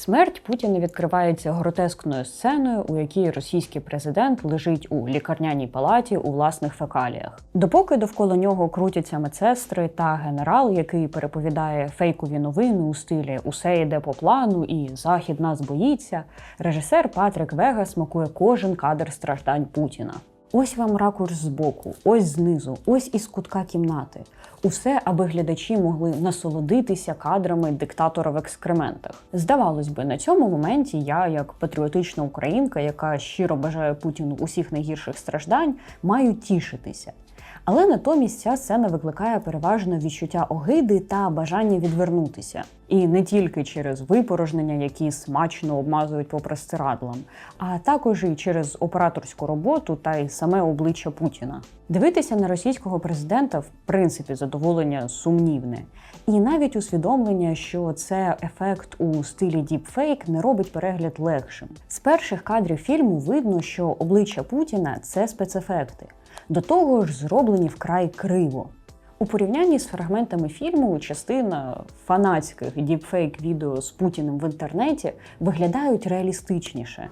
Смерть Путіна відкривається гротескною сценою, у якій російський президент лежить у лікарняній палаті у власних фекаліях. Допоки довкола нього крутяться медсестри та генерал, який переповідає фейкові новини у стилі Усе йде по плану і Захід нас боїться. Режисер Патрік Вега смакує кожен кадр страждань Путіна. Ось вам ракурс збоку, ось знизу, ось із кутка кімнати. Усе, аби глядачі могли насолодитися кадрами диктатора в екскрементах. Здавалось би, на цьому моменті я, як патріотична українка, яка щиро бажає Путіну усіх найгірших страждань, маю тішитися. Але натомість ця сцена викликає переважно відчуття огиди та бажання відвернутися. І не тільки через випорожнення, які смачно обмазують по простирадлам, а також і через операторську роботу та й саме обличчя Путіна. Дивитися на російського президента в принципі задоволення сумнівне, і навіть усвідомлення, що це ефект у стилі діпфейк, не робить перегляд легшим. З перших кадрів фільму видно, що обличчя Путіна це спецефекти. До того ж, зроблені вкрай криво. У порівнянні з фрагментами фільму частина фанатських діпфейк відео з Путіним в інтернеті виглядають реалістичніше.